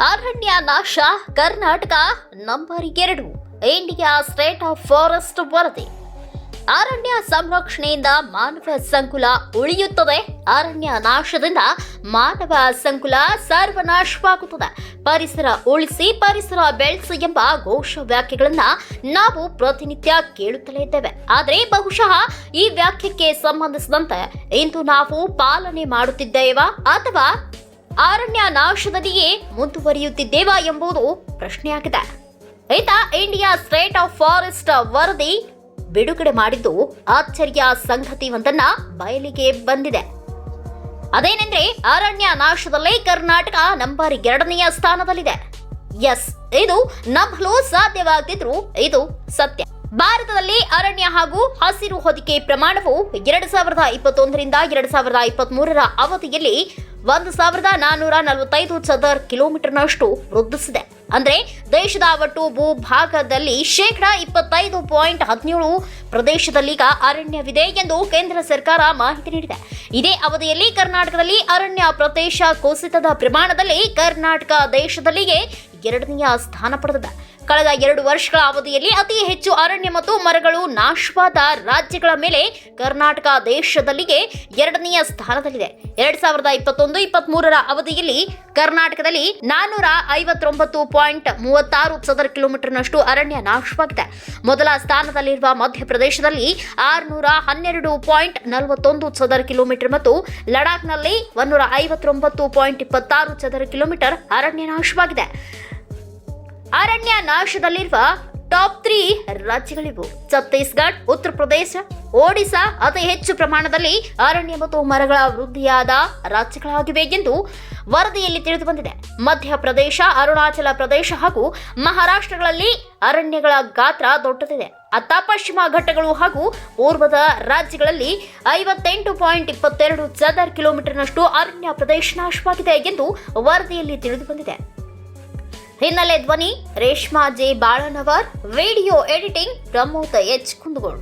ಅರಣ್ಯ ನಾಶ, ಕರ್ನಾಟಕ ನಂಬರ್ ಎರಡು ಇಂಡಿಯಾ ಸ್ಟೇಟ್ ಆಫ್ ಫಾರೆಸ್ಟ್ ವರದಿ. ಅರಣ್ಯ ಸಂರಕ್ಷಣೆಯಿಂದ ಮಾನವ ಸಂಕುಲ ಉಳಿಯುತ್ತದೆ. ಅರಣ್ಯ ನಾಶದಿಂದ ಮಾನವ ಸಂಕುಲ ಸರ್ವನಾಶವಾಗುತ್ತದೆ. ಪರಿಸರ ಉಳಿಸಿ ಪರಿಸರ ಬೆಳೆಸಿ ಎಂಬ ಘೋಷ ವ್ಯಾಖ್ಯೆಗಳನ್ನ ನಾವು ಪ್ರತಿನಿತ್ಯ ಕೇಳುತ್ತಲೇ ಇದ್ದೇವೆ. ಆದರೆ ಬಹುಶಃ ಈ ವ್ಯಾಖ್ಯಕ್ಕೆ ಸಂಬಂಧಿಸಿದಂತೆ ಇಂದು ನಾವು ಪಾಲನೆ ಮಾಡುತ್ತಿದ್ದೇವಾ ಅಥವಾ ಅರಣ್ಯ ನಾಶದಲ್ಲಿಯೇ ಮುಂದುವರಿಯುತ್ತಿದ್ದೇವಾ ಎಂಬುದು ಪ್ರಶ್ನೆಯಾಗಿದೆ. ಈತ ಇಂಡಿಯಾ ಸ್ಟೇಟ್ ಆಫ್ ಫಾರೆಸ್ಟ್ ವರದಿ ಬಿಡುಗಡೆ ಮಾಡಿದ್ದು ಆಶ್ಚರ್ಯ ಸಂಗತಿ ಒಂದನ್ನ ಬಯಲಿಗೆ ಬಂದಿದೆ. ಅದೇನೆಂದ್ರೆ ಅರಣ್ಯ ನಾಶದಲ್ಲಿ ಕರ್ನಾಟಕ ನಂಬರ್ ಎರಡನೆಯ ಸ್ಥಾನದಲ್ಲಿದೆ. ಎಸ್, ಇದು ನಂಬಲು ಸಾಧ್ಯವಾಗದಿದ್ರು ಇದು ಸತ್ಯ. ಭಾರತದಲ್ಲಿ ಅರಣ್ಯ ಹಾಗೂ ಹಸಿರು ಹೊದಿಕೆ ಪ್ರಮಾಣವು ಎರಡು ಸಾವಿರದ ಇಪ್ಪತ್ತೊಂದರಿಂದ ಎರಡು ಸಾವಿರದ ಇಪ್ಪತ್ತ್ ಮೂರರ ಅವಧಿಯಲ್ಲಿ ಒಂದು ಸಾವಿರದ ನಾನ್ನೂರ ನಲವತ್ತೈದು ಚದರ್ ಕಿಲೋಮೀಟರ್ನಷ್ಟು ವೃದ್ಧಿಸಿದೆ. ಅಂದರೆ ದೇಶದ ಒಟ್ಟು ಭೂಭಾಗದಲ್ಲಿ ಶೇಕಡ ಇಪ್ಪತ್ತೈದು ಪಾಯಿಂಟ್ ಹದಿನೇಳು ಪ್ರದೇಶದಲ್ಲೀಗ ಅರಣ್ಯವಿದೆ ಎಂದು ಕೇಂದ್ರ ಸರ್ಕಾರ ಮಾಹಿತಿ ನೀಡಿದೆ. ಇದೇ ಅವಧಿಯಲ್ಲಿ ಕರ್ನಾಟಕದಲ್ಲಿ ಅರಣ್ಯ ಪ್ರದೇಶ ಕುಸಿತದ ಪ್ರಮಾಣದಲ್ಲಿ ಕರ್ನಾಟಕ ದೇಶದಲ್ಲಿಯೇ ಎರಡನೆಯ ಸ್ಥಾನ ಪಡೆದಿದೆ. ಕಳೆದ ಎರಡು ವರ್ಷಗಳ ಅವಧಿಯಲ್ಲಿ ಅತಿ ಹೆಚ್ಚು ಅರಣ್ಯ ಮತ್ತು ಮರಗಳು ನಾಶವಾದ ರಾಜ್ಯಗಳ ಮೇಲೆ ಕರ್ನಾಟಕ ದೇಶದಲ್ಲಿಗೆ ಎರಡನೆಯ ಸ್ಥಾನದಲ್ಲಿದೆ. ಎರಡ್ ಸಾವಿರದ ಇಪ್ಪತ್ತೊಂದು ಇಪ್ಪತ್ತ್ ಮೂರರ ಅವಧಿಯಲ್ಲಿ ಕರ್ನಾಟಕದಲ್ಲಿ ನಾನ್ನೂರ ಐವತ್ತೊಂಬತ್ತು ಪಾಯಿಂಟ್ ಮೂವತ್ತಾರು ಚದರ ಕಿಲೋಮೀಟರ್ನಷ್ಟು ಅರಣ್ಯ ನಾಶವಾಗಿದೆ. ಮೊದಲ ಸ್ಥಾನದಲ್ಲಿರುವ ಮಧ್ಯಪ್ರದೇಶದಲ್ಲಿ ಆರುನೂರ ಹನ್ನೆರಡು ಪಾಯಿಂಟ್ ನಲವತ್ತೊಂದು ಚದರ ಕಿಲೋಮೀಟರ್ ಮತ್ತು ಲಡಾಖ್ನಲ್ಲಿ ಒಂದೂರ ಐವತ್ತೊಂಬತ್ತು ಪಾಯಿಂಟ್ ಇಪ್ಪತ್ತಾರು ಚದರ ಕಿಲೋಮೀಟರ್ ಅರಣ್ಯ ನಾಶವಾಗಿದೆ. ಅರಣ್ಯ ನಾಶದಲ್ಲಿರುವ ಟಾಪ್ ತ್ರೀ ರಾಜ್ಯಗಳಿವು. ಛತ್ತೀಸ್ಗಢ ಉತ್ತರ ಪ್ರದೇಶ ಒಡಿಶಾ ಅತಿ ಹೆಚ್ಚು ಪ್ರಮಾಣದಲ್ಲಿ ಅರಣ್ಯ ಮತ್ತು ಮರಗಳ ವೃದ್ಧಿಯಾದ ರಾಜ್ಯಗಳಾಗಿವೆ ಎಂದು ವರದಿಯಲ್ಲಿ ತಿಳಿದು ಬಂದಿದೆ. ಮಧ್ಯಪ್ರದೇಶ, ಅರುಣಾಚಲ ಪ್ರದೇಶ ಹಾಗೂ ಮಹಾರಾಷ್ಟ್ರಗಳಲ್ಲಿ ಅರಣ್ಯಗಳ ಗಾತ್ರ ದೊಡ್ಡದಿದೆ. ಅತ್ತ ಪಶ್ಚಿಮ ಘಟ್ಟಗಳು ಹಾಗೂ ಪೂರ್ವದ ರಾಜ್ಯಗಳಲ್ಲಿ ಐವತ್ತೆಂಟು ಪಾಯಿಂಟ್ ಇಪ್ಪತ್ತೆರಡು ಚದರ್ ಕಿಲೋಮೀಟರ್ನಷ್ಟು ಅರಣ್ಯ ಪ್ರದೇಶ ನಾಶವಾಗಿದೆ ಎಂದು ವರದಿಯಲ್ಲಿ ತಿಳಿದು ಬಂದಿದೆ. ಹಿನ್ನೆಲೆ ಧ್ವನಿ Reshma J Balanavar video editing Pramoda H Kundagolu.